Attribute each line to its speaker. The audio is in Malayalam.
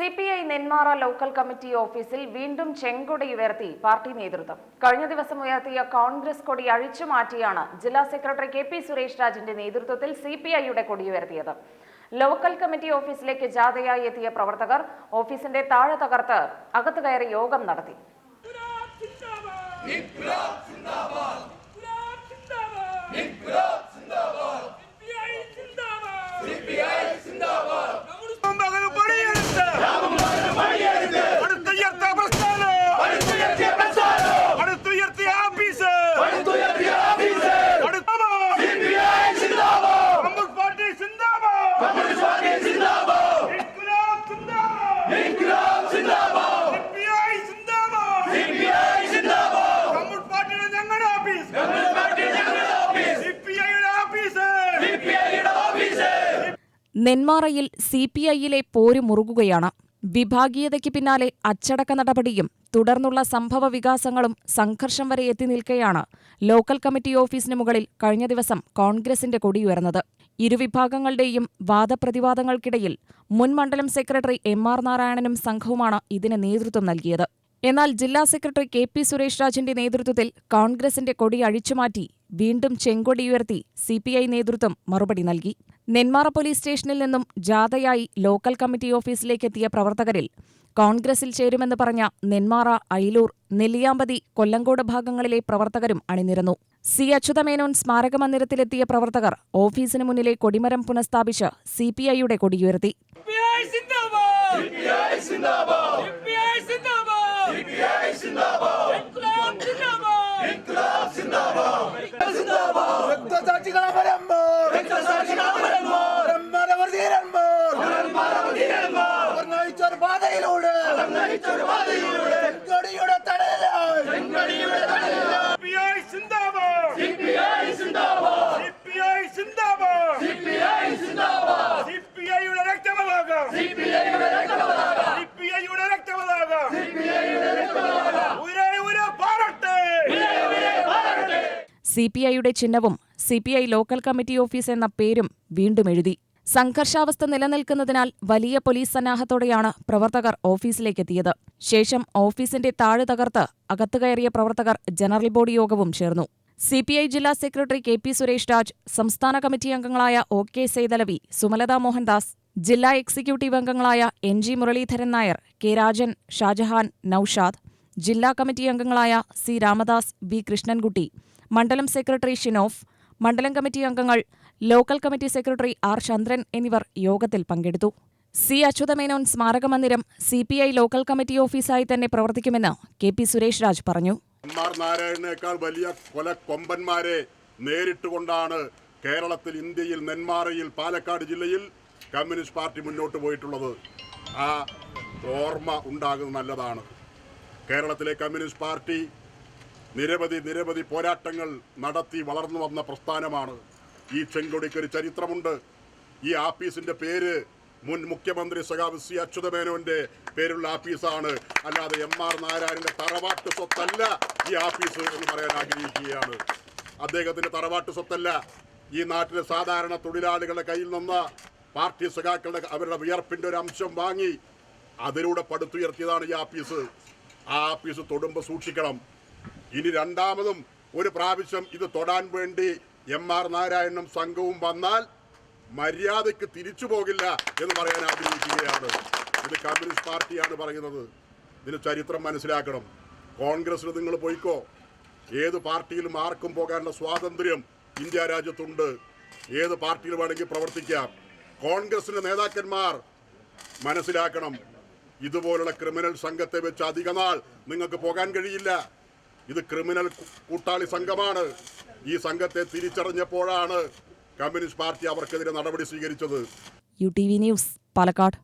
Speaker 1: C P I Nenmara local committee ഓഫീസിൽ വീണ്ടും ചെങ്കൊടി ഉയർത്തി പാർട്ടി നേതൃത്വം. കഴിഞ്ഞ ദിവസം ഉയർത്തിയ കോൺഗ്രസ് കൊടി അഴിച്ചു മാറ്റിയാണ് ജില്ലാ സെക്രട്ടറി കെ പി സുരേഷ് രാജിന്റെ നേതൃത്വത്തിൽ സി പി ഐയുടെ കൊടി ഉയർത്തിയത്. ലോക്കൽ കമ്മിറ്റി ഓഫീസിലേക്ക് ജാഥയായി എത്തിയ പ്രവർത്തകർ ഓഫീസിന്റെ താഴെ തകർത്ത് അകത്തു കയറി യോഗം നടത്തി
Speaker 2: ഇൻക്ലാബ് സിന്ദാബാദ് ഇൻക്ലാബ് സിന്ദാബാദ് ഇൻക്ലാബ് സിന്ദാബാദ് സിപിഐ സിന്ദാബാദ്
Speaker 3: മകന് പണിയെടുത്ത് അടുത്തുയർത്ത പ്രസ്ഥാനം അടുത്തുയർത്തിയ ആഫീസ് അടുത്ത കമ്മ്യൂണിസ്റ്റ് പാർട്ടി സിന്ദാബാദ് ഇൻക്ലാബ് സിന്ദാബാദ് സിപിഐ സിന്ദാബാദ് കമ്മ്യൂണിസ്റ്റ് പാർട്ടിയുടെ ഞങ്ങളുടെ ആഫീസ് സിപിഐയുടെ ആഫീസ്
Speaker 1: നെന്മാറയിൽ സി പി ഐയിലെ പോര് മുറുകുകയാണ്. വിഭാഗീയതയ്ക്ക് പിന്നാലെ അച്ചടക്ക നടപടിയും തുടർന്നുള്ള സംഭവ വികാസങ്ങളും സംഘർഷം വരെ എത്തി നിൽക്കെയാണ് ലോക്കൽ കമ്മിറ്റി ഓഫീസിന് മുകളിൽ കഴിഞ്ഞ ദിവസം കോൺഗ്രസിന്റെ കൊടിയുയർന്നത്. ഇരുവിഭാഗങ്ങളുടെയും വാദപ്രതിവാദങ്ങൾക്കിടയിൽ മുൻ മണ്ഡലം സെക്രട്ടറി എം ആർ നാരായണനും സംഘവുമാണ് ഇതിന് നേതൃത്വം നൽകിയത്. എന്നാൽ ജില്ലാ സെക്രട്ടറി കെ പി സുരേഷ് രാജിന്റെ നേതൃത്വത്തിൽ കോൺഗ്രസിന്റെ കൊടി അഴിച്ചുമാറ്റി വീണ്ടും ചെങ്കൊടിയുയർത്തി സി പി ഐ നേതൃത്വം മറുപടി നൽകി. നെന്മാറ പോലീസ് സ്റ്റേഷനിൽ നിന്നും ജാഥയായി ലോക്കൽ കമ്മിറ്റി ഓഫീസിലേക്കെത്തിയ പ്രവർത്തകരിൽ കോൺഗ്രസിൽ ചേരുമെന്ന് പറഞ്ഞ നെന്മാറ അയിലൂർ നെല്ലിയാമ്പതി കൊല്ലങ്കോട് ഭാഗങ്ങളിലെ പ്രവർത്തകരും അണിനിരന്നു. സി അച്യുതമേനോൻ സ്മാരക മന്ദിരത്തിലെത്തിയ പ്രവർത്തകർ ഓഫീസിന് മുന്നിലെ കൊടിമരം പുനഃസ്ഥാപിച്ച് സി പി ഐയുടെ കൊടിയുയർത്തി
Speaker 2: സിപിഐ സിന്ദാബാദ് സിപിഐ സിന്ദാബാദ് സിപിഐ സിന്ദാബാദ് സിപിഐ സിന്ദാബാദ് ഇൻക്ലാബ് സിന്ദാബാദ് ഇൻക്ലാബ് സിന്ദാബാദ് സിന്ദാബാദ്
Speaker 3: രക്തസാക്ഷികളമരന്മാർ
Speaker 2: രക്തസാക്ഷികളമരന്മാർ
Speaker 3: ബ്രഹ്മരവർ ധീരന്മാർ
Speaker 2: ധീരന്മാർ
Speaker 3: അവർ നയിച്ചൊരു പാതയിലൂടെ
Speaker 2: നയിച്ചൊരു പാതയിലൂടെ
Speaker 3: കൊടിയുടെ തടയലായി
Speaker 2: ചെങ്കടിയുടെ തണലിലാണ്
Speaker 3: സിപിഐ സിന്ദാബാദ്
Speaker 2: സിപിഐ സിന്ദാബാദ്
Speaker 3: സിപിഐ സിന്ദാബാദ്
Speaker 2: സിപിഐ സിന്ദാബാദ്
Speaker 3: സിപിഐയുടെ
Speaker 2: സിപിഐയുടെ
Speaker 3: സിപിഐയുടെ
Speaker 2: സിപിഐയുടെ
Speaker 3: പാറട്ടെ
Speaker 2: ഭാരതേ
Speaker 1: സി പി ഐയുടെ ചിഹ്നവും C P I local committee office എന്ന പേരും വീണ്ടും എഴുതി. സംഘർഷാവസ്ഥ നിലനിൽക്കുന്നതിനാൽ വലിയ പോലീസ് സന്നാഹത്തോടെയാണ് പ്രവർത്തകർ ഓഫീസിലേക്കെത്തിയത്. ശേഷം ഓഫീസിന്റെ താഴെ തകർത്ത് അകത്തു കയറിയ പ്രവർത്തകർ ജനറൽ ബോഡി യോഗവും ചേർന്നു. സി പി ഐ ജില്ലാ secretary K P Suresh Raj സംസ്ഥാന കമ്മിറ്റി അംഗങ്ങളായ ഒ കെ സൈതലവി സുമലത മോഹൻദാസ് ജില്ലാ എക്സിക്യൂട്ടീവ് അംഗങ്ങളായ N G Muraleedharan Nair K Rajan Shajahan Naushad ജില്ലാ കമ്മിറ്റി അംഗങ്ങളായ സി രാമദാസ് ബി കൃഷ്ണൻകുട്ടി മണ്ഡലം സെക്രട്ടറി ഷിനോഫ് മണ്ഡലം കമ്മിറ്റി അംഗങ്ങൾ local committee secretary R Chandran എന്നിവർ യോഗത്തിൽ പങ്കെടുത്തു. സി അച്യുതമേനോൻ സ്മാരക മന്ദിരം C P I local committee ഓഫീസായി തന്നെ പ്രവർത്തിക്കുമെന്ന് കെ പി സുരേഷ് രാജ് പറഞ്ഞു.
Speaker 4: നാരായണനേക്കാൾ വലിയ കൊല കൊമ്പന്മാരെ നേരിട്ടുകൊണ്ടാണ് കേരളത്തിൽ ഇന്ത്യയിൽ നെന്മാറയിൽ പാലക്കാട് ജില്ലയിൽ കമ്മ്യൂണിസ്റ്റ് പാർട്ടി മുന്നോട്ട് പോയിട്ടുള്ളത്. ആ ഓർമ്മ ഉണ്ടാകുന്നത് നല്ലതാണ്. കേരളത്തിലെ കമ്മ്യൂണിസ്റ്റ് പാർട്ടി നിരവധി നിരവധി പോരാട്ടങ്ങൾ നടത്തി വളർന്നു വന്ന പ്രസ്ഥാനമാണ് ഈ ചെങ്കൊടിക്ക് ഒരു ചരിത്രമുണ്ട്. ഈ ആഫീസിന്റെ പേര് മുൻ മുഖ്യമന്ത്രി സഖാവ് സി അച്യുതമേനോന്റെ പേരുള്ള ആഫീസാണ് അല്ലാതെ എം ആർ നാരായണന്റെ തറവാട്ട് സ്വത്തല്ല ഈ ആഫീസ് എന്ന് പറയാൻ ആഗ്രഹിക്കുകയാണ്. അദ്ദേഹത്തിന്റെ തറവാട്ട് സ്വത്തല്ല. ഈ നാട്ടിലെ സാധാരണ തൊഴിലാളികളുടെ കയ്യിൽ നിന്ന് പാർട്ടി സഖാക്കളുടെ അവരുടെ വിയർപ്പിന്റെ ഒരു അംശം വാങ്ങി അതിലൂടെ പടുത്തുയർത്തിയതാണ് ഈ ആഫീസ് ആ ആഫീസ് തൊടുമ്പോൾ സൂക്ഷിക്കണം. ഇനി രണ്ടാമതും ഒരു പ്രാവശ്യം ഇത് തൊടാൻ വേണ്ടി എം ആർ നാരായണനും സംഘവും വന്നാൽ മര്യാദയ്ക്ക് തിരിച്ചു പോകില്ല എന്ന് പറയാൻ ആഗ്രഹിക്കുകയാണ്. ഇത് കമ്മ്യൂണിസ്റ്റ് പാർട്ടിയാണ് പറയുന്നത്. ഇതിന് ചരിത്രം മനസ്സിലാക്കണം. കോൺഗ്രസ്സിൽ നിങ്ങൾ പോയിക്കോ. ഏത് പാർട്ടിയിലും ആർക്കും പോകാനുള്ള സ്വാതന്ത്ര്യം ഇന്ത്യ രാജ്യത്തുണ്ട്. ഏത് പാർട്ടിയിൽ വേണമെങ്കിൽ പ്രവർത്തിക്കാം. കോൺഗ്രസിന്റെ നേതാക്കന്മാർ മനസ്സിലാക്കണം. ഇതുപോലുള്ള ക്രിമിനൽ സംഘത്തെ വെച്ച് അധിക നാൾ നിങ്ങൾക്ക് പോകാൻ കഴിയില്ല. ഇത് ക്രിമിനൽ കൂട്ടാളി സംഘമാണ്. ഈ സംഘത്തെ തിരിച്ചറിഞ്ഞപ്പോഴാണ് കമ്മ്യൂണിസ്റ്റ് പാർട്ടി അവർക്കെതിരെ നടപടി സ്വീകരിച്ചത്.
Speaker 1: U T V news Palakkad.